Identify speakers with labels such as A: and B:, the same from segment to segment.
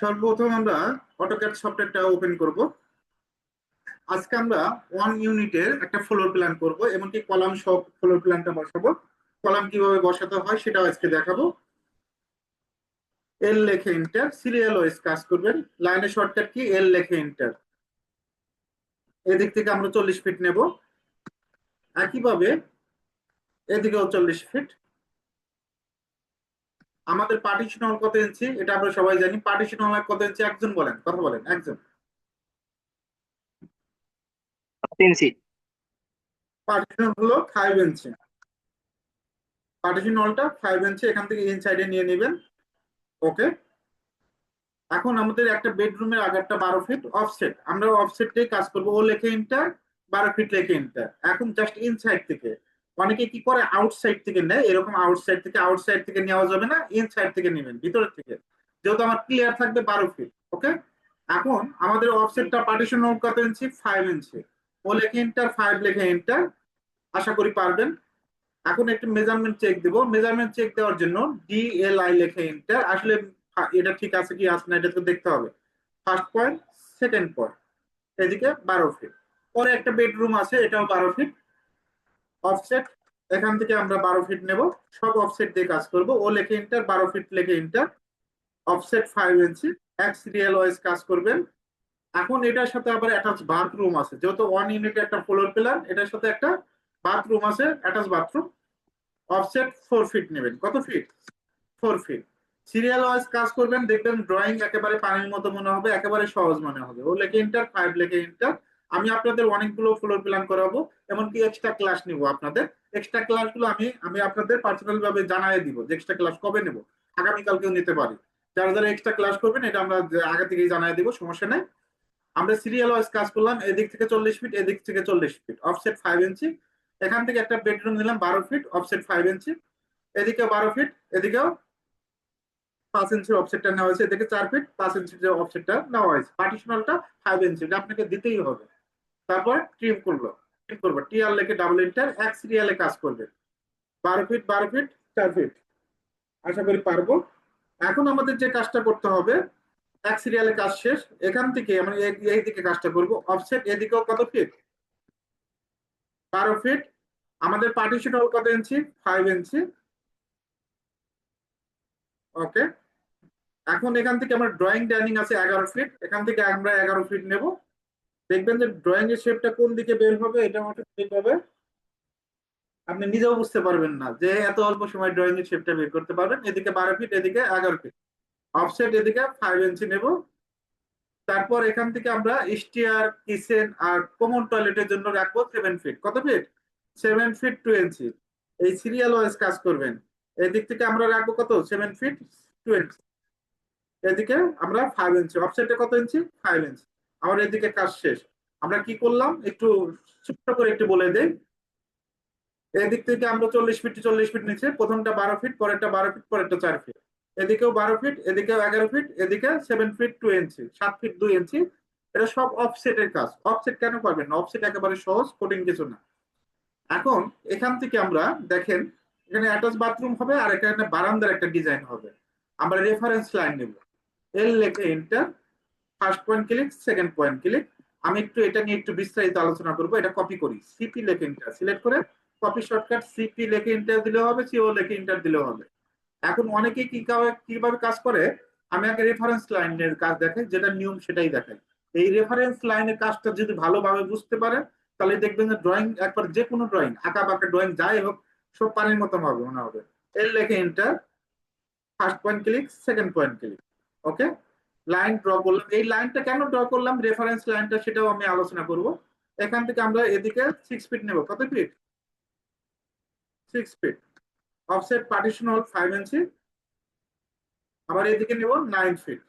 A: সর্বপ্রথম আমরা অটোক্যাড সফটওয়্যারটা ওপেন করব। আজকে আমরা ওয়ান ইউনিটের একটা ফ্লোর প্ল্যান করব, এমনকি কলাম সহ ফ্লোর প্ল্যানটা বসাবো। কলাম কীভাবে বসাতে হয় সেটাও আজকে দেখাবো। এল লেখে এন্টার সিরিয়াল ওয়াইজ কাজ করবেন লাইনের শর্টকাট কি এল লেখে এন্টার এদিক থেকে আমরা চল্লিশ ফিট নেব। একইভাবে এদিকেও চল্লিশ ফিট আমাদের পার্টিশন হল কত ইঞ্চি এটা আমরা সবাই জানি। পার্টিশন হল কত ইঞ্চি একজন বলেন কথা বলেন একজন।
B: ইঞ্চি
A: পার্টিশন হলো ফাইভ ইঞ্চি পার্টিশন হলটা ফাইভ ইঞ্চি এখান থেকে ইনসাইডে নিয়ে নেবেন। ওকে এখন আমাদের একটা বেডরুমের আগারটা বারো ফিট অফসেট আমরা অফসেট দিয়ে কাজ করব। ও লেখে ইন্টার বারো ফিট লেখে ইন্টার এখন জাস্ট ইনসাইড থেকে। অনেকে কি করে আউটসাইড থেকে নেয়? এরকম আউটসাইড থেকে আউটসাইড থেকে নেওয়া যাবে না ইনসাইড থেকে নেবেন, ভিতরের থেকে। যেহেতু আমার ক্লিয়ার থাকবে বারো ফিট ওকে এখন আমাদের অফসেটটা পার্টিশন হোল কত ইঞ্চি ফাইভ ইঞ্চি ও লেখে ইন্টার ফাইভ লেখে এন্টার আশা করি পারবেন। এখন একটু মেজারমেন্ট চেক দিব। মেজারমেন্ট চেক দেওয়ার জন্য ডিএলআই লেখে ইন্টার আসলে এটা ঠিক আছে কি আছে না, এটা তো দেখতে হবে। ফার্স্ট পয়েন্ট সেকেন্ড পয়েন্ট এদিকে বারো ফিট পরে একটা বেডরুম আছে, এটাও বারো ফিট অফসেট এখান থেকে আমরা বারো ফিট নেব। সব অফসেট দিয়ে কাজ করব। ও লেখে ইন্টার বারো ফিট লেখে ইন্টার অফসেট ফাইভ ইঞ্চি এক সিরিয়াল ওয়াইজ কাজ করবেন। এখন এটার সাথে আবার অ্যাটাচ বাথরুম আছে। যেহেতু ওয়ান ইউনিট একটা ফ্লোর প্ল্যান এটার সাথে একটা বাথরুম আছে attach bathroom offset four feet নেবেন। কত feet four feet serial wise কাজ করবেন, দেখবেন ড্রয়িং একেবারে পানির মতো মনে হবে, একেবারে সহজ মনে হবে। ও লেখে ইন্টার ফাইভ লেখে ইন্টার আমি আপনাদের অনেকগুলো ফ্লোর প্ল্যান করাবো, এমনকি এক্সট্রা ক্লাস নিব আপনাদের। এক্সট্রা ক্লাসগুলো আমি আমি আপনাদের পার্সোনাল ভাবে জানাই দিব যে এক্সট্রা ক্লাস কবে নেব। আগামীকালকেও নিতে পারি। যারা যারা এক্সট্রা ক্লাস করবেন, এটা আমরা আগে থেকেই জানাই দিব, সমস্যা নেই। আমরা সিরিয়াল ওয়াইজ কাজ করলাম, এদিক থেকে চল্লিশ ফিট এদিক থেকে চল্লিশ ফিট অফসেট ফাইভ ইঞ্চি এখান থেকে একটা বেডরুম নিলাম, বারো ফিট অফসেট ফাইভ ইঞ্চি এদিকে বারো ফিট এদিকেও পাঁচ ইঞ্চির অফসেটটা নেওয়া হয়েছে। এদিকে চার ফিট পাঁচ ইঞ্চির যে অফসেটটা নেওয়া হয়েছে। পার্টিশনালটা ফাইভ ইঞ্চি এটা আপনাকে দিতেই হবে। তারপর ট্রিম করল ট্রিম করব। টিআর লেখে ডাবল ইন্টার এক সিরিয়ালে কাজ করবে। বারো ফিট বারো ফিট চার ফিট আশা করি পারব। এখন আমাদের যে কাজটা করতে হবে, এক সিরিয়ালে কাজ শেষ। এখান থেকে আমরা এই দিকে কাজটা করব। অফসেট এদিকেও কত ফিট বারো ফিট আমাদের পার্টিশন হল কত ইঞ্চি ফাইভ ইঞ্চি ওকে এখন এখান থেকে আমার ড্রয়িং ডাইনিং আছে এগারো ফিট এখান থেকে আমরা এগারো ফিট নেব। দেখবেন যে ড্রয়িং এর শেপটা কোন দিকে বের হবে, এটা হবে। আপনি নিজেও বুঝতে পারবেন না যে এত অল্প সময় ড্রয়িং এর শেপটা বের করতে পারবেন। এদিকে বারো ফিট এদিকে এগারো ফিট অফসেট এদিকে ফাইভ ইঞ্চি নেব। তারপর এখান থেকে আমরা স্টিয়ার কিচেন আর কমন টয়লেটের জন্য রাখব সেভেন ফিট কত feet seven feet two inch এই সিরিয়াল ওয়াইজ কাজ করবেন। এদিক থেকে আমরা রাখব কত? সেভেন ফিট টু ইঞ্চি এদিকে আমরা ফাইভ ইঞ্চি অফসেটে কত ইঞ্চি ফাইভ ইঞ্চি আমার এদিকে কাজ শেষ। আমরা কি করলাম? একটু ছোট্ট করে একটু বলে দেই। এদিক থেকে আমরা চল্লিশ ফিট চল্লিশ ফিট নিচে, প্রথমটা বারো ফিট পরেরটা বারো ফিট পরেরটা চার ফিট এদিকেও বারো ফিট এদিকেও এগারো ফিট এদিকে সেভেন ফিট টু ইঞ্চি সাত ফিট দুই ইঞ্চি এটা সব অফসেটের কাজ। অফসেট কেন পারবেন না? অফসেট একেবারে সহজ, কঠিন কিছু না। এখন এখান থেকে আমরা দেখেন, এখানে অ্যাটাচ বাথরুম হবে আর এখানে বারান্দার একটা ডিজাইন হবে। আমরা রেফারেন্স লাইন নেব। এল লেখে enter first point click second point click আমি একটু এটা নিয়ে একটু বিস্তারিত আলোচনা করব, এটা কপি করি। সিপি লেখে এন্টার সিলেক্ট করে কপি শর্টকাট সিপি লেখে ইন্টার দিলেও হবে সিও লেখে ইন্টার দিলেও হবে। এখন অনেকে কি কীভাবে কাজ করে? আমি আগে রেফারেন্স লাইনের কাজ দেখাই, যেটা নিয়ম সেটাই দেখাই। এই রেফারেন্স লাইনের কাজটা যদি ভালোভাবে বুঝতে পারে, তাহলে দেখবেন যে ড্রয়িং একবার যে কোনো ড্রয়িং আঁকা বাঁকা ড্রয়িং যাই হোক, সব পানির মতো হবে, মনে হবে। এর লেখে enter first point click second point click okay line draw করলাম। এই লাইনটা কেন ড্র করলাম? রেফারেন্স লাইনটা সেটাও আমি আলোচনা করব। এখান থেকে আমরা এদিকে সিক্স ফিট নেব। কত feet six feet offset partition হল ফাইভ ইঞ্চি আবার এদিকে নেব nine feet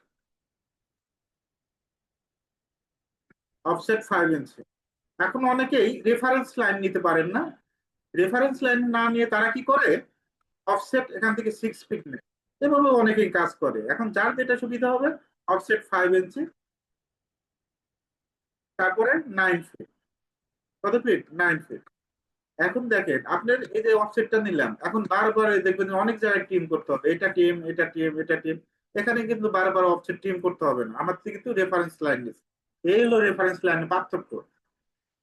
A: offset five inch এখন অনেকেই রেফারেন্স লাইন নিতে পারেন না। রেফারেন্স লাইন না নিয়ে তারা কি করে? অফসেট এখান থেকে সিক্স ফিট নেয়। এভাবে অনেকেই কাজ করে। এখন যার যেটা সুবিধা হবে অফসেট ফাইভ ইঞ্চি তারপরে নাইন ফিট কত ফিট নাইন ফিট এখন দেখেন, আপনার এই যে অফসেটটা নিলাম, এখন বারবার দেখবেন অনেক জায়গায় টিম করতে হবে। এটা টিম এটা টিম এটা টিম এখানে কিন্তু বারবার অফসেট টিম করতে হবে না। আমার থেকে কিন্তু রেফারেন্স লাইন দিচ্ছে এই হলো রেফারেন্স লাইনের পার্থক্য।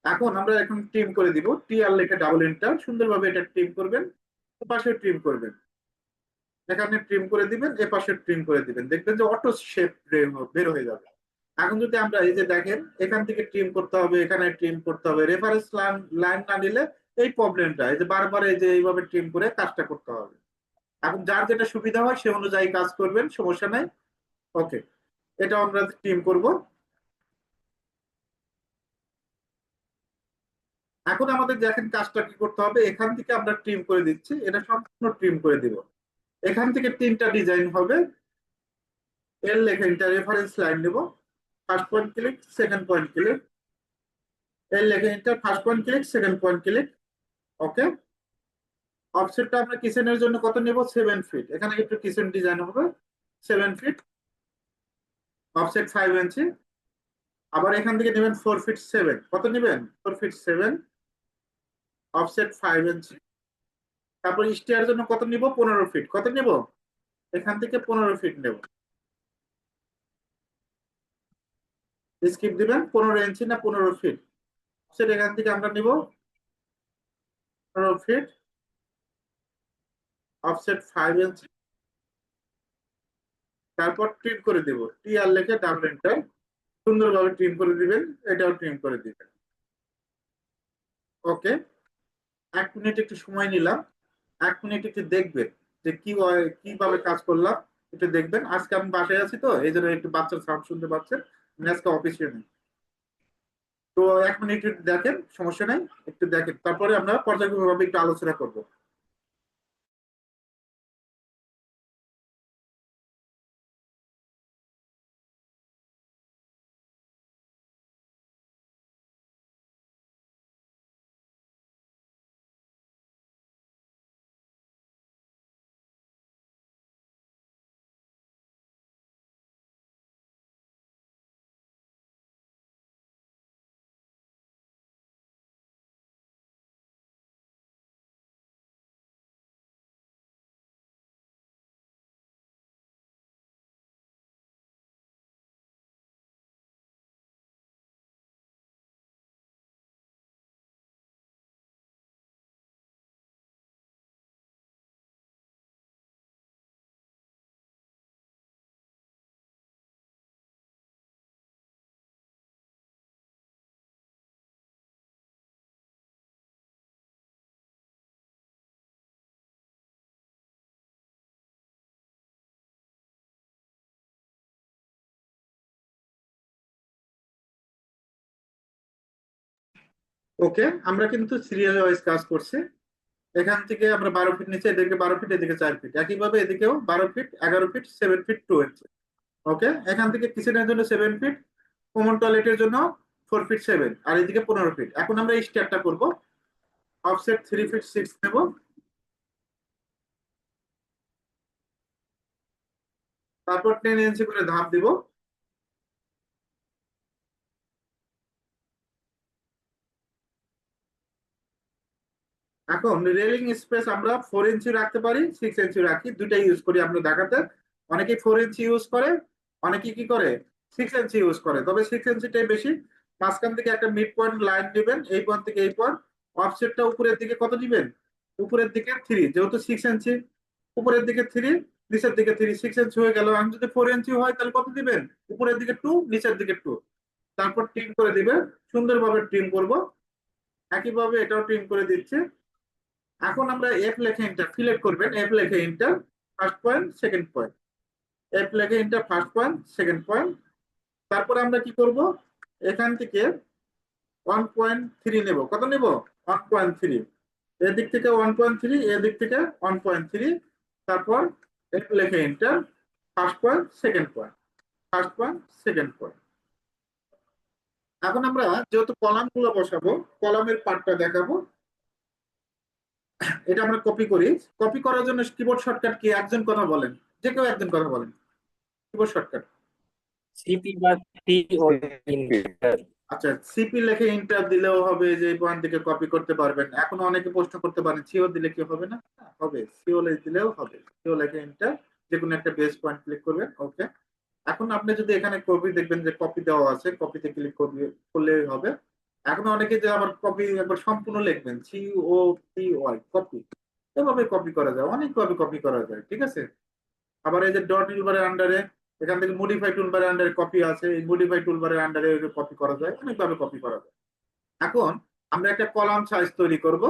A: এখন আমরা এখন ট্রিম করে দিব। টি আর লেখে ডাবল এন্টার সুন্দরভাবে এটা ট্রিম করবেন পাশে ট্রিম করবেন। এখানে ট্রিম করে দিবেন, এ পাশে ট্রিম করে দিবেন। দেখবেন যে অটো শেপ বের হয়ে যাবে। এখন যদি আমরা এই যে দেখেন, এখান থেকে ট্রিম করতে হবে, এখানে ট্রিম করতে হবে রেফারেন্স লাইন লাইন না নিলে এই প্রবলেমটা এই যে বারবার এই যে এইভাবে ট্রিম করে কাজটা করতে হবে। এখন যার যেটা সুবিধা হয়, সে অনুযায়ী কাজ করবেন, সমস্যা নাই। ওকে এটা আমরা ট্রিম করব। এখন আমাদের দেখেন কাজটা কি করতে হবে, এখান থেকে আমরা ট্রিম করে দিচ্ছি, এটা সম্পূর্ণ ট্রিম করে দিব। এখান থেকে তিনটা ডিজাইন হবে। এর লেখা রেফারেন্স লাইন নেব। First point click second point click এর লেখা এটা first point click second point click okay অফসেটটা আমরা কিচেনের জন্য কত নেব? সেভেন ফিট এখানে একটু কিচেন ডিজাইন হবে। Seven feet offset five inch আবার এখান থেকে নেবেন ফোর ফিট সেভেন কত নেবেন? Four feet seven offset five inch তারপর স্টেয়ার জন্য কত নিব? পনেরো ফিট কত নিব? এখান থেকে পনেরো ফিট নেব। স্কিপ দিবেন, পনেরো ইঞ্চি না পনেরো ফিট সেটা এখান থেকে আমরা নিব পনেরো ফিট অফসেট ফাইভ ইঞ্চি তারপর ট্রিম করে দিব। টি আর লেখে ডাবল এন্টার সুন্দরভাবে ট্রিম করে দিবেন, এটাও ট্রিম করে দিবেন। ওকে এক মিনিট একটু সময় নিলাম। এক মিনিট একটু দেখবেন যে কি কীভাবে কাজ করলাম, একটু দেখবেন। আজকে আমি বাসায় আছি তো, এই জন্য একটু বাচ্চার সাউন্ড শুনতে পাচ্ছেন। আমি আজকে অফিসে নেই। তো এখন একটু দেখেন, সমস্যা নাই, একটু দেখেন। তারপরে আমরা পর্যায়ক্রমভাবে একটু আলোচনা করব। ওকে, আমরা কিন্তু সিরিয়াল ওয়াইজ কাজ করছি। এখান থেকে আমরা বারো ফিট নিচে, এদিকে বারো ফিট এদিকে চার ফিট একইভাবে এদিকেও বারো ফিট এগারো feet seven feet two okay, এখান থেকে কিচেনের জন্য সেভেন ফিট কমন টয়লেটের জন্য ফোর ফিট সেভেন আর এদিকে পনেরো ফিট এখন আমরা এই স্টেপটা করব। অফসেট থ্রি ফিট সিক্স নেব। তারপর টেন ইঞ্চি করে ধাপ দিব। এখন রেলিং স্পেস আমরা ফোর ইঞ্চি রাখতে পারি সিক্স ইঞ্চি রাখি দুইটাই ইউজ করি আমরা দেখাতে। অনেকেই ফোর ইঞ্চি ইউজ করে, অনেকে কি করে? সিক্স ইঞ্চি ইউজ করে। তবে সিক্স ইঞ্চিটাই বেশি। মাঝখান থেকে একটা মিড পয়েন্ট লাইন দিবেন এই পয়েন্ট থেকে এই পয়েন্ট অফসেটটা উপরের দিকে কত দিবেন উপরের দিকে থ্রি যেহেতু সিক্স ইঞ্চি উপরের দিকে থ্রি নিচের দিকে থ্রি সিক্স ইঞ্চি হয়ে গেল। আমি যদি ফোর ইঞ্চি হয়, তাহলে কত দিবেন? উপরের দিকে টু নিচের দিকে টু তারপর ট্রিম করে দিবে। সুন্দরভাবে ট্রিম করব। একইভাবে এটাও ট্রিম করে দিচ্ছে। এখন আমরা এফ লেখে ইন্টার সিলেক্ট করবেন। এফ লেখে enter first point second point F লেখে enter first point second point তারপর আমরা কি করব? এখান থেকে ওয়ান পয়েন্ট থ্রি নেব। কত নেব? ওয়ান পয়েন্ট থ্রি এদিক থেকে ওয়ান পয়েন্ট থ্রি এদিক থেকে ওয়ান পয়েন্ট থ্রি তারপর এফ লেখে enter first point second point first point second point এখন আমরা যেহেতু কলামগুলো বসাবো, কলামের পার্টটা দেখাবো। এটা আমরা কপি করি। কপি করার জন্য কিবোর্ড শর্টকাট কি? একজন কথা বলেন। যে কেউ একজন কথা বলেন। কিবোর্ড শর্টকাট
B: সিপি বা টি ও ইন্টার
A: আচ্ছা সিপি লিখে ইন্টার দিলেও হবে যে পয়েন্ট থেকে কপি করতে পারবেন। এখন অনেকে প্রশ্ন করতে পারেন সিও দিলে কি হবে না? হবে। সিও দিলেও হবে। সিও লিখে ইন্টার যে কোনো একটা বেস পয়েন্ট ক্লিক করবেন ওকে এখন আপনি যদি এখানে কপি দেখবেন যে কপি দেওয়া আছে কপিতে ক্লিক করলে করলেই হবে। এখন অনেকে যে আবার কপি একবার সম্পূর্ণ লিখবেন C O P Y copy এভাবে কপি করা যায়, অনেকভাবে কপি কপি করা যায়, ঠিক আছে? আবার এই যে ডট টুলবারের আন্ডারে এখান থেকে মডিফাই টুলবারের আন্ডারে কপি আছে, এই মডিফাই টুলবারের আন্ডারে কপি করা যায়, অনেকভাবে কপি করা যায়। এখন আমরা একটা কলাম সাইজ তৈরি করব।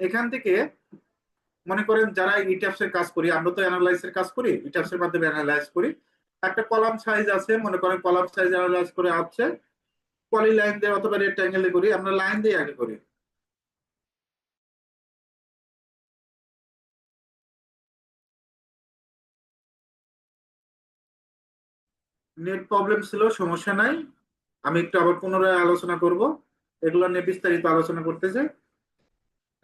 A: এখান থেকে মনে করেন যারা ইটাপস এর কাজ করি, আমরা তো অ্যানালাইস এর কাজ করি ইটাপস এর মাধ্যমে অ্যানালাইজ করি। একটা কলাম সাইজ আছে, মনে করেন কলাম সাইজ অ্যানালাইজ করে আছে পলি লাইন দিয়ে অথবা রেক্ট্যাঙ্গেলে করি, আমরা লাইন দিয়ে আগে করি। নেট প্রবলেম ছিল, সমস্যা নাই। আমি একটু আবার পুনরায় আলোচনা করব। এগুলো নিয়ে বিস্তারিত আলোচনা করতে চাই।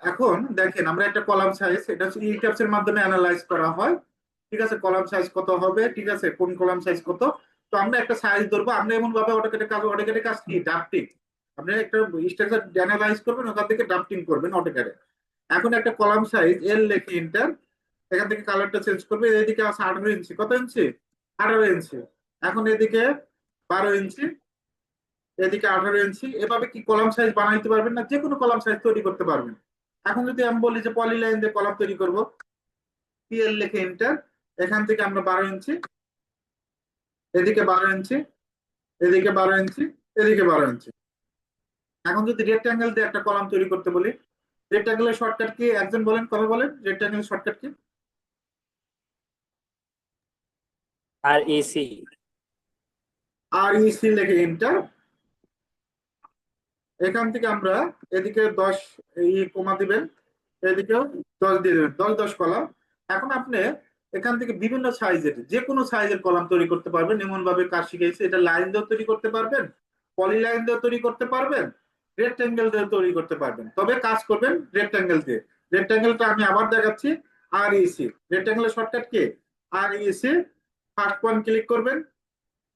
A: এখন দেখেন, আমরা একটা কলাম সাইজ এটা হচ্ছে ইটাপস এর মাধ্যমে অ্যানালাইজ করা হয়। ঠিক আছে কলাম সাইজ কত হবে? ঠিক আছে, কোন কলাম সাইজ কত? তো আমরা একটা সাইজ ধরবো, আমরা এমন ভাবে অটোকেটে কাজ অটোকেটে কাজ কি? ড্রাফটিং আপনি একটা স্ট্রাকচার অ্যানালাইজ করবেন, ওখান থেকে ড্রাফটিং করবেন অটোকেটে এখন একটা কলাম সাইজ এল লেখে এন্টার এখান থেকে কালারটা চেঞ্জ করবে, এদিকে আছে আঠারো ইঞ্চি। কত ইঞ্চি? আঠারো ইঞ্চি। এখন এদিকে বারো ইঞ্চি, এদিকে আঠারো ইঞ্চি। এভাবে কি কলাম সাইজ বানাইতে পারবেন না যে কোনো কলাম সাইজ তৈরি করতে পারবেন। এখন যদি আমি বলি যে পলি লাইন দিয়ে কলাম তৈরি করব পিএল লিখে এন্টার এখান থেকে আমরা বারো ইঞ্চি এদিকে বারো ইঞ্চি এদিকে বারো ইঞ্চি এদিকে বারো ইঞ্চি এখন যদি রেক্ট্যাঙ্গেল দিয়ে একটা কলাম তৈরি করতে বলি রেক্ট্যাঙ্গেলের শর্টকাট কি? একজন বলেন কবে বলেন? রেক্ট্যাঙ্গেল শর্টকাট কি?
B: আর ইসি
A: আর ইসি লিখে এন্টার এখান থেকে আমরা এদিকে দশ ই কমা দিবেন এদিকেও দশ দিয়ে দেবেন দশ দশ কলাম। এখন আপনি এখান থেকে বিভিন্ন সাইজের যে কোনো সাইজের কলাম তৈরি করতে পারবেন। এমন ভাবে কাজ শিখেছি এটা লাইন দিয়েও তৈরি করতে পারবেন, পলি লাইন দিয়েও তৈরি করতে পারবেন রেক্ট্যাঙ্গেল দিয়ে তৈরি করতে পারবেন। তবে কাজ করবেন রেক্ট্যাঙ্গেল দিয়ে। রেক্ট্যাঙ্গেলটা আমি আবার দেখাচ্ছি আর ইসি রেক্ট্যাঙ্গেলের শর্টকাট কি? R EC first point click করবেন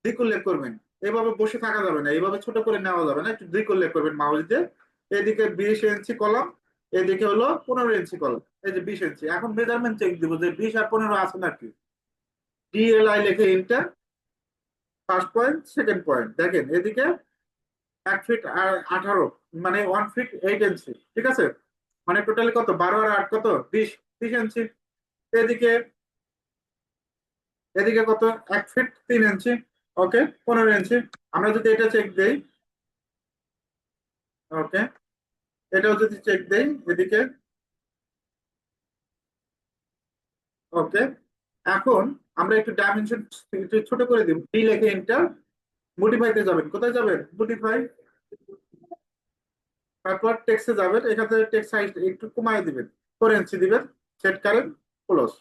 A: দ্বিকুল্লেখ করবেন। এভাবে বসে থাকা যাবে না এইভাবে ছোট করে নেওয়া যাবে না, একটু দ্বিকুল্লেখ করবেন মাউস দিয়ে। এদিকে বিশ ইঞ্চি কলম এদিকে হলো পনেরো ইঞ্চি কলম এই যে বিশ ইঞ্চি এখন মেজারমেন্ট চেক দিব যে বিশ আর পনেরো আছে নাকি। ডিএলআই লেখে enter first point second point দেখেন, এদিকে এক ফিট আর আঠারো মানে ওয়ান ফিট এইট ইঞ্চি ঠিক আছে? মানে টোটালি কত? বারো আর আট কত? বিশ বিশ ইঞ্চি এদিকে এদিকে কত? এক ফিট তিন ইঞ্চি ওকে পনেরো ইঞ্চি আমরা যদি এটা চেক দেই ওকে এটাও যদি চেক দেই এদিকে। ওকে এখন আমরা একটু ডাইমেনশন ছোট করে দিব ডি লেখে এন্টার মডিফাইতে যাবেন। কোথায় যাবেন? মডিফাই তারপর টেক্সটে যাবেন। এখান থেকে টেক্সট সাইজ একটু কমায় দিবেন। ফোর ইঞ্চি দিবেন। সেট কারেন্ট ক্লোজ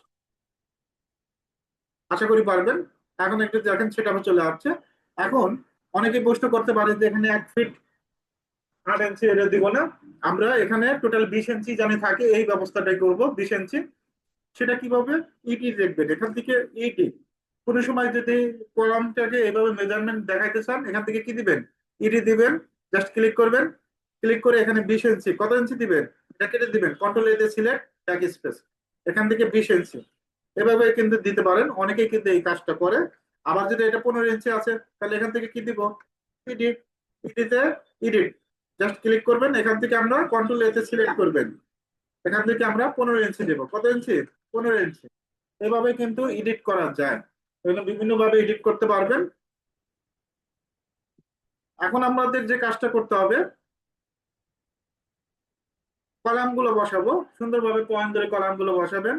A: আশা করি পারবেন। এখন একটু দেখেন সেটা চলে আসছে। এখন অনেকে প্রশ্ন করতে পারে যে এখানে এক ফিট আট ইঞ্চি এটা দিব না। আমরা এখানে টোটাল বিশ ইঞ্চি জানি থাকে, এই ব্যবস্থাটাই করব। বিশ ইঞ্চি সেটা কীভাবে? ইটি দেখবেন, এখান থেকে ইটি কোনো সময় যদি কলামটাকে এভাবে মেজারমেন্ট দেখাইতে চান, এখান থেকে কি দিবেন? ইটি দিবেন জাস্ট ক্লিক করবেন। ক্লিক করে এখানে বিশ ইঞ্চি কত ইঞ্চি দিবেন? এটা কেটে দিবেন কন্ট্রোল এতে সিলেক্ট ব্যাক স্পেস এখান থেকে বিশ ইঞ্চি এভাবে কিন্তু দিতে পারেন, অনেকেই কিন্তু এই কাজটা করে। আবার যদি এটা পনেরো ইঞ্চি আছে, তাহলে এখান থেকে কি দিব? ইডিট ইডিতে ইডিট জাস্ট ক্লিক করবেন, এখান থেকে আমরা কন্ট্রোল এতে সিলেক্ট করবেন। এখান থেকে আমরা পনেরো ইঞ্চি দেবো কত ইঞ্চি পনেরো ইঞ্চি এভাবে কিন্তু এডিট করা যায়। এগুলো বিভিন্ন ভাবে এডিট করতে পারবেন। এখন আমাদের যে কাজটা করতে হবে, কলামগুলো বসাবো। সুন্দরভাবে পয়েন্ট ধরে কলামগুলো বসাবেন।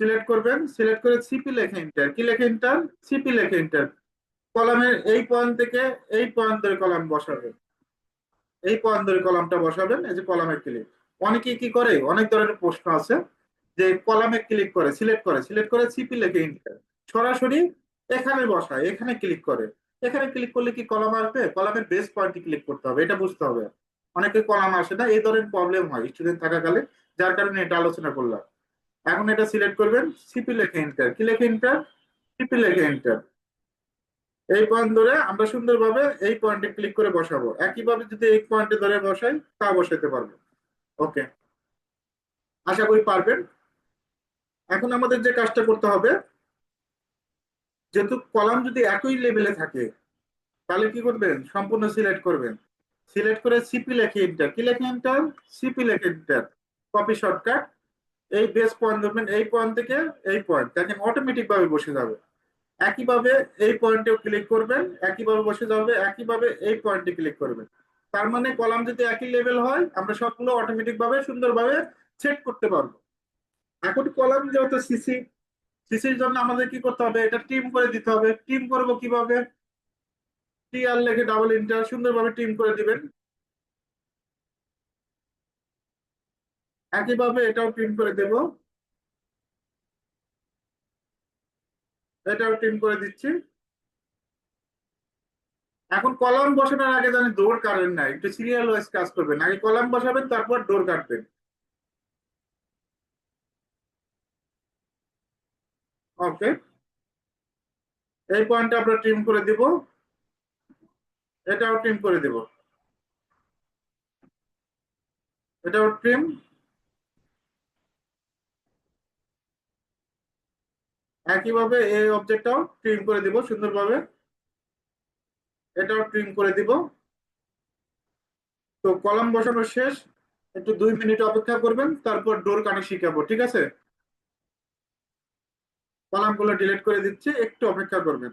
A: সিলেক্ট করবেন। সিলেক্ট করে সিপি লেখে এন্টার কি লেখে এন্টার সিপি লেখে এন্টার কলামের এই পয়েন্ট থেকে এই পয়েন্ট ধরে কলাম বসাবেন এই পয়েন্ট কলামটা বসাবেন, এই যে কলামে ক্লিক অনেকে কি করে? অনেক ধরনের প্রশ্ন আছে যে কলামে ক্লিক করে সিলেক্ট করে সিলেক্ট করে সিপি লেখে সরাসরি এখানে বসায়, এখানে ক্লিক করে। এখানে ক্লিক করলে কি কলাম আসবে? কলামের বেস পয়েন্টে ক্লিক করতে হবে, এটা বুঝতে হবে। অনেকে কলাম আসে না, এই ধরনের প্রবলেম হয় স্টুডেন্ট থাকাকালে, যার কারণে এটা আলোচনা করলাম। এখন এটা সিলেক্ট করবেন সিপি লেখে এন্টার কি লেখে এন্টার সিপি লেখে এন্টার এই পয়েন্ট ধরে আমরা সুন্দরভাবে এই পয়েন্টে ক্লিক করে বসাবো। একইভাবে যদি এই পয়েন্টে ধরে বসাই, তা বসাতে পারব। ওকে আশা করি পারবেন। এখন আমাদের যে কাজটা করতে হবে, যেহেতু কলাম যদি একই লেভেলে থাকে, তাহলে কি করবেন? সম্পূর্ণ সিলেক্ট করবেন। সিলেক্ট করে সিপি লেখে এন্টার কি লেখে এন্টার সিপি লেখে এন্টার কপি শর্টকাট এই বেস পয়েন্ট ধরবেন, এই পয়েন্ট থেকে এই পয়েন্ট দেখেন অটোমেটিক ভাবে বসে যাবে। একইভাবে এই পয়েন্টেও ক্লিক করবেন, একইভাবে বসে যাবে, একইভাবে এই পয়েন্টে ক্লিক করবেন। তার মানে কলাম যদি একই লেভেল হয়, আমরা সবগুলো অটোমেটিক ভাবে, সুন্দরভাবে সেট করতে পারব। এখন কলাম যেহেতু সিসি সিসির জন্য আমাদের কি করতে হবে? এটা টিম করে দিতে হবে। টিম করব কীভাবে? টি আর লেখে ডাবল ইন্টার সুন্দরভাবে টিম করে দিবেন। একইভাবে এটাও টিম করে দেব। এটাও টিম করে দিচ্ছি। এখন কলাম বসানোর আগে জানি ডোর কাটেন না একটু সিরিয়াল ওয়াইজ কাজ করবেন। আগে কলাম বসাবেন, তারপর ডোর কাটবেন। ওকে এই পয়েন্টটা আমরা ট্রিম করে দিব। এটাও ট্রিম করে দিব। এটাও ট্রিম একইভাবে এই অবজেক্টটাও ট্রিম করে দিব সুন্দরভাবে। এটাও ট্রিম করে দিব। তো কলাম বসানো শেষ। একটু দুই মিনিট অপেক্ষা করবেন, তারপর ডোর কাটা শিখাবো, ঠিক আছে? কলামগুলো ডিলিট করে দিচ্ছি, একটু অপেক্ষা করবেন।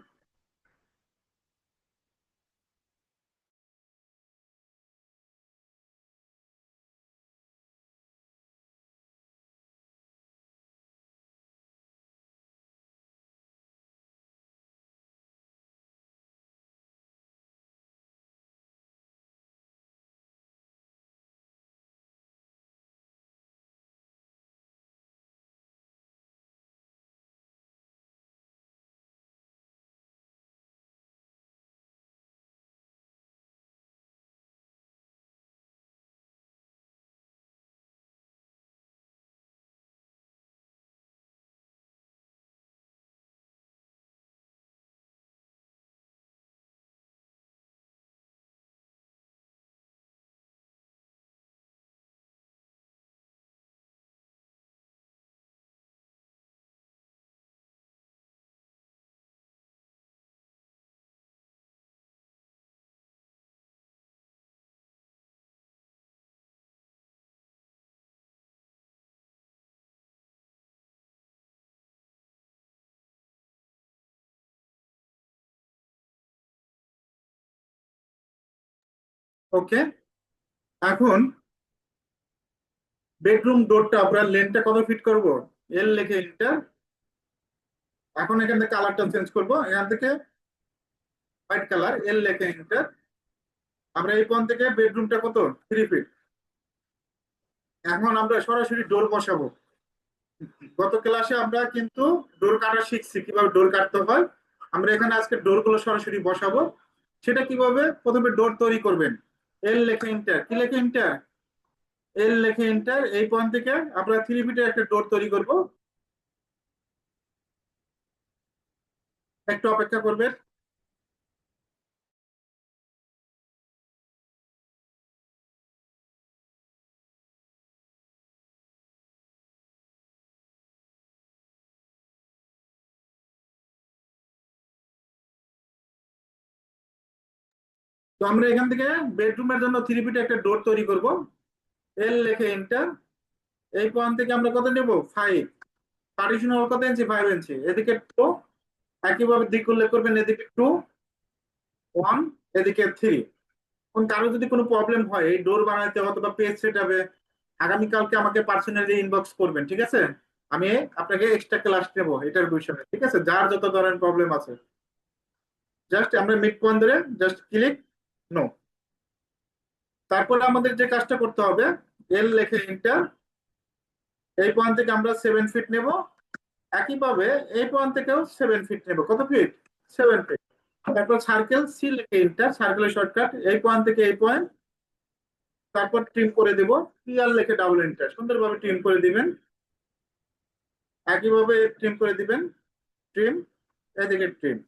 A: ওকে এখন বেডরুম ডোরটা আমরা লেনটা কত ফিট করব? এল লিখে এন্টার এখন এখান থেকে কালারটা চেঞ্জ করব। এখান থেকে হোয়াইট কালার এল লিখে এন্টার আমরা এই পয়েন্ট থেকে বেডরুমটা কত? থ্রি ফিট এখন আমরা সরাসরি ডোর বসাবো। গত ক্লাসে আমরা কিন্তু ডোর কাটা শিখছি, কীভাবে ডোর কাটতে হয়। আমরা এখানে আজকে ডোরগুলো সরাসরি বসাবো। সেটা কীভাবে? প্রথমে ডোর তৈরি করবেন। এল লেখে ইন্টার কি লেখে ইন্টার এল লেখে ইন্টার এই পয়েন্ট থেকে আমরা থ্রি ফিটের একটা ডোর তৈরি করব। একটু অপেক্ষা করবেন। তো আমরা এখান থেকে বেডরুমের জন্য থ্রি ফিটে একটা ডোর তৈরি করব। এল লেখে এন্টার এই পয়েন্ট থেকে আমরা কত নেব? ফাইভ পার্টিশন হল কত ইঞ্চি ফাইভ ইঞ্চি এদিকে টু একইভাবে দিক উল্লেখ করবেন, এদিকে টু ওয়ান এদিকে থ্রি এখন কারও যদি কোনো প্রবলেম হয়, এই ডোর বানাইতে অথবা পেজ সেট হবে আগামীকালকে আমাকে পার্সোনালি ইনবক্স করবেন, ঠিক আছে? আমি আপনাকে এক্সট্রা ক্লাস নেব এটার বিষয়ে, ঠিক আছে? যার যত ধরনের প্রবলেম আছে। জাস্ট আমরা মিড পয়েন্ট ধরে জাস্ট ক্লিক নো তারপরে আমাদের যে কাজটা করতে হবে এল লেখে ইন্টার এই পয়েন্ট থেকে আমরা সেভেন ফিট নেব। একইভাবে এই পয়েন্ট থেকেও সেভেন ফিট নেব। কত ফিট সেভেন ফিট তারপর সার্কেল সি লেখে ইন্টার সার্কেলের শর্টকাট এই পয়েন্ট থেকে এই পয়েন্ট তারপর ট্রিম করে দেব। পিআর লেখে ডাবল ইন্টার সুন্দরভাবে ট্রিম করে দিবেন। একইভাবে ট্রিম করে দিবেন। ট্রিম এদিকে ট্রিম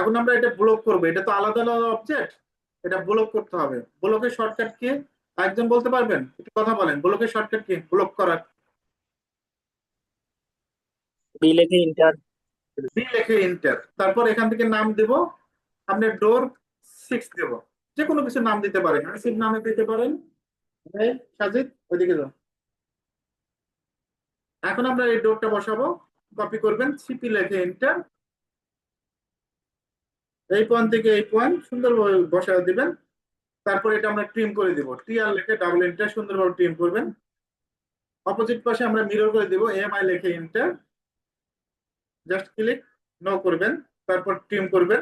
A: এখন আমরা এটা ব্লক করব। এটা তো আলাদা আলাদা অবজেক্ট এটা ব্লক করতে হবে। ব্লকের শর্টকাট কি? একজন বলতে পারবেন? একটু কথা বলেন। ব্লকের শর্টকাট কি? ব্লক করার।
B: বি লেখে ইন্টার
A: বি লেখে ইন্টার তারপর এখান থেকে নাম দেব। আপনি ডোর সিক্স দেব। যে কোনো কিছু নাম দিতে পারেন। আসিফ নামে দিতে পারেন। সাজিদ ওইদিকে যাও। এখন আমরা এই ডোরটা বসাবো। কপি করবেন। সিপি লেখে ইন্টার এই পয়েন্ট থেকে এই পয়েন্ট সুন্দরভাবে বসায় দিবেন। তারপর এটা আমরা ট্রিম করে দিব। টিআর লেখে ডাবল ইন্টার সুন্দরভাবে ট্রিম করবেন। অপোজিট পাশে আমরা মিরর করে দিব এমআই লেখে ইন্টার জাস্ট ক্লিক নো করবেন, তারপর ট্রিম করবেন।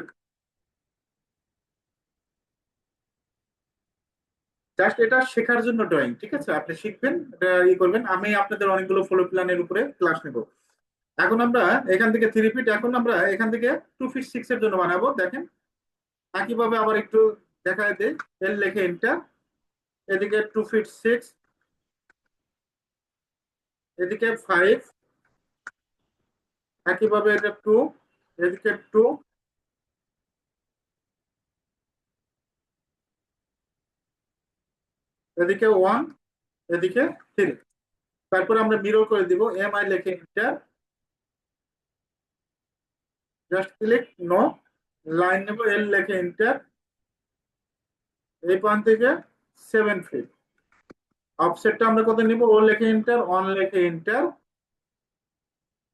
A: জাস্ট এটা শেখার জন্য ড্রয়িং ঠিক আছে? আপনি শিখবেন, এটা ই করবেন। আমি আপনাদের অনেকগুলো ফলো প্ল্যানের উপরে ক্লাস নেব। এখন আমরা এখান থেকে থ্রি ফিট এখন আমরা এখান থেকে টু ফিট সিক্স এর জন্য বানাবো। দেখেন, একইভাবে আবার একটু দেখায় দেয় এল লেখে এন্টার এদিকে টু ফিট সিক্স এদিকে ফাইভ একইভাবে এটা টু এদিকে টু এদিকে ওয়ান এদিকে থ্রি তারপর আমরা মিরর করে দিব এম আই লেখে enter just click no line নেব এল লেখে এন্টার এই পয়েন্ট থেকে সেভেন ফিট অফসেটটা আমরা কত নিব? ও লেখে এন্টার অন লেখে এন্টার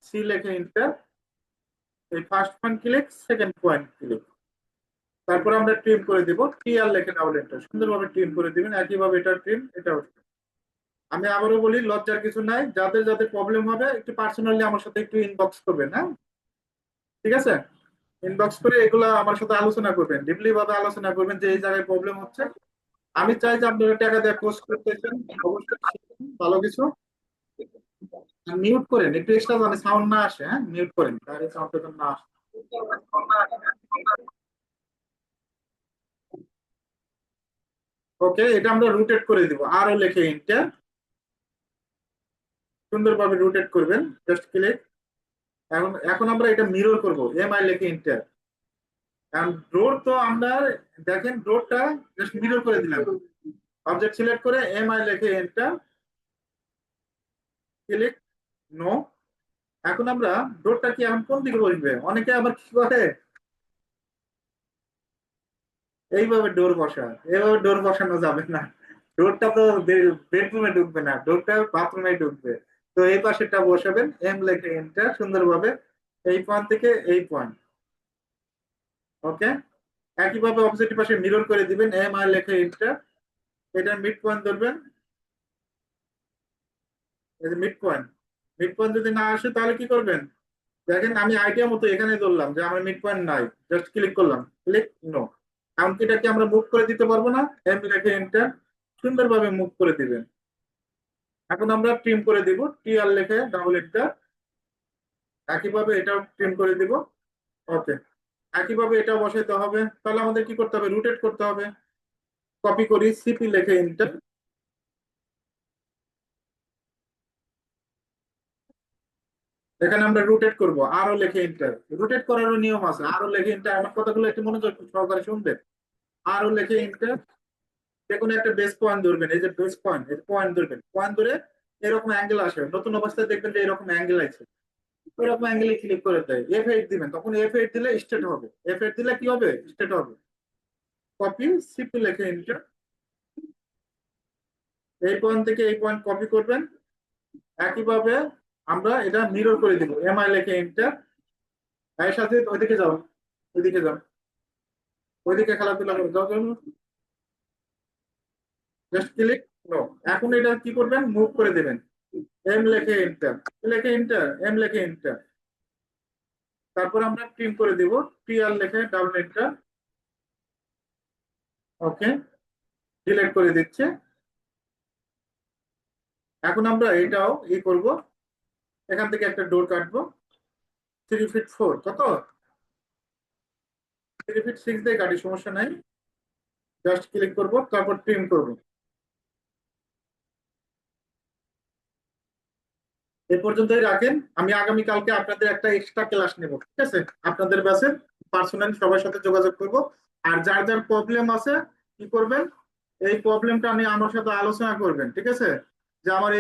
A: সি লেখে এন্টার এই first point click second point click তারপর আমরা ট্রিম করে দিব। টি আর লেখে ডাবল এন্টার সুন্দরভাবে ট্রিম করে দিবেন। একইভাবে এটা ট্রিম এটাও। আমি আবারও বলি, লজ্জার কিছু নাই। যাদের যাদের প্রবলেম হবে, একটু পার্সোনালি আমার সাথে একটু ইনবক্স করবেন হ্যাঁ? ঠিক আছে? ইনবক্স করে এগুলো আমার সাথে আলোচনা করবেন। ডিপলি ভাবে আলোচনা করবেন যে এই জায়গায় প্রবলেম হচ্ছে। আমি চাই যে আপনারা টাকা দিয়ে কোর্স করতেছেন অবশ্যই ভালো কিছু। মিউট করেন। একটু এক্সট্রা মানে সাউন্ড না আসে হ্যাঁ? মিউট করেন। তাহলে সাউন্ডটা না আসে। ওকে এটা আমরা রুটেট করে দিব। আরও লেখে ইন্টার সুন্দরভাবে রুটেট করবেন। জাস্ট ক্লিক এখন এখন আমরা এটা মিরর করব এম আই লেখে ইন্টার এখন ডোর তো আমরা, দেখেন ডোরটা জাস্ট মিরর করে দিলাম। অবজেক্ট সিলেক্ট করে এম আই লেখে এন্টার ক্লিক নো এখন আমরা ডোরটা কি এখন কোন দিকে বসবে? অনেকে আবার কি করে? এইভাবে ডোর বসা এইভাবে ডোর বসানো যাবে না। ডোরটা তো বেডরুমে ঢুকবে না ডোরটা বাথরুমে ঢুকবে। তো এই পাশেটা বসাবেন এম লেখে এন্টার সুন্দরভাবে এই পয়েন্ট থেকে এই পয়েন্ট ওকে একইভাবে অপোজিট পাশে মিরর করে দিবেন এম আর লেখে এন্টার এটা মিড পয়েন্ট ধরবেন। মিড পয়েন্ট মিড পয়েন্ট যদি না আসে, তাহলে কি করবেন? দেখেন আমি আইডিয়া মতো এখানে ধরলাম যে আমার মিড পয়েন্ট নাই। জাস্ট ক্লিক করলাম। ক্লিক নো এমনকি এটাকে আমরা মুভ করে দিতে পারব না? এম লেখে এন্টার সুন্দরভাবে মুভ করে দিবেন। এখন আমরা ট্রিম করে দিব টি আর লেখে ডাবল এন্টার একইভাবে এটাও ট্রিম করে দিব। ওকে একইভাবে এটা বসাইতে হবে। তাহলে আমাদের কি করতে হবে? রুটেট করতে হবে। কপি করি সিপি লেখে এন্টার এখানে আমরা রুটেট করব আরও লেখে এন্টার রুটেট করারও নিয়ম আছে। আরও লেখে এন্টার আমার কথাগুলো একটু মনোযোগ সহকারে শুনবেন। আরও লেখে এন্টার যে কোনো একটা বেস পয়েন্ট ধরবেন, এই যে বেস পয়েন্ট এই পয়েন্ট ধরবেন পয়েন্ট ধরে এরকম অ্যাঙ্গেল আসে নতুন অবস্থায় দেখবেন যে এরকম অ্যাঙ্গেল আছে। এরকম অ্যাঙ্গেলে ক্লিক করে দেয়। এফ এইট দিবেন, তখন এফ এইট দিলে স্টেট হবে। এফ এইট দিলে কি হবে? স্টেট হবে। কপি সিপি লেখে এন্টার এই পয়েন্ট থেকে এই পয়েন্ট কপি করবেন। একইভাবে আমরা এটা মিরর করে দিব। এমআই লেখে এন্টার এর সাথে ওইদিকে যাও ওইদিকে যাও। ওইদিকে খেলাধুলা করো। যাও। জাস্ট ক্লিক নো এখন এটা কি করবেন? মুভ করে দেবেন। এম লেখে এন্টার লেখে এন্টার এম লেখে এন্টার তারপর আমরা প্রিন্ট করে দিব। টি আর লেখে ডাবল এন্টার ওকে ডিলিট করে দিচ্ছে। এখন আমরা এটাও ই করব। এখান থেকে একটা ডোর কাটবো। থ্রি ফিট ফোর কত? থ্রি ফিট সিক্স দিয়ে কাটি, সমস্যা নাই। জাস্ট ক্লিক করব, তারপর ট্রিম করব। এ পর্যন্তই রাখেন। আমি আগামী কালকে আপনাদের একটা এক্সট্রা ক্লাস নেব, ঠিক আছে? আপনাদের ব্যাসে পার্সোনাল সবার সাথে যোগাযোগ করব। আর যার যার প্রবলেম আছে, কি করবেন? এই প্রবলেমটা আমি আমার সাথে আলোচনা করবেন, ঠিক আছে? যে আমার এই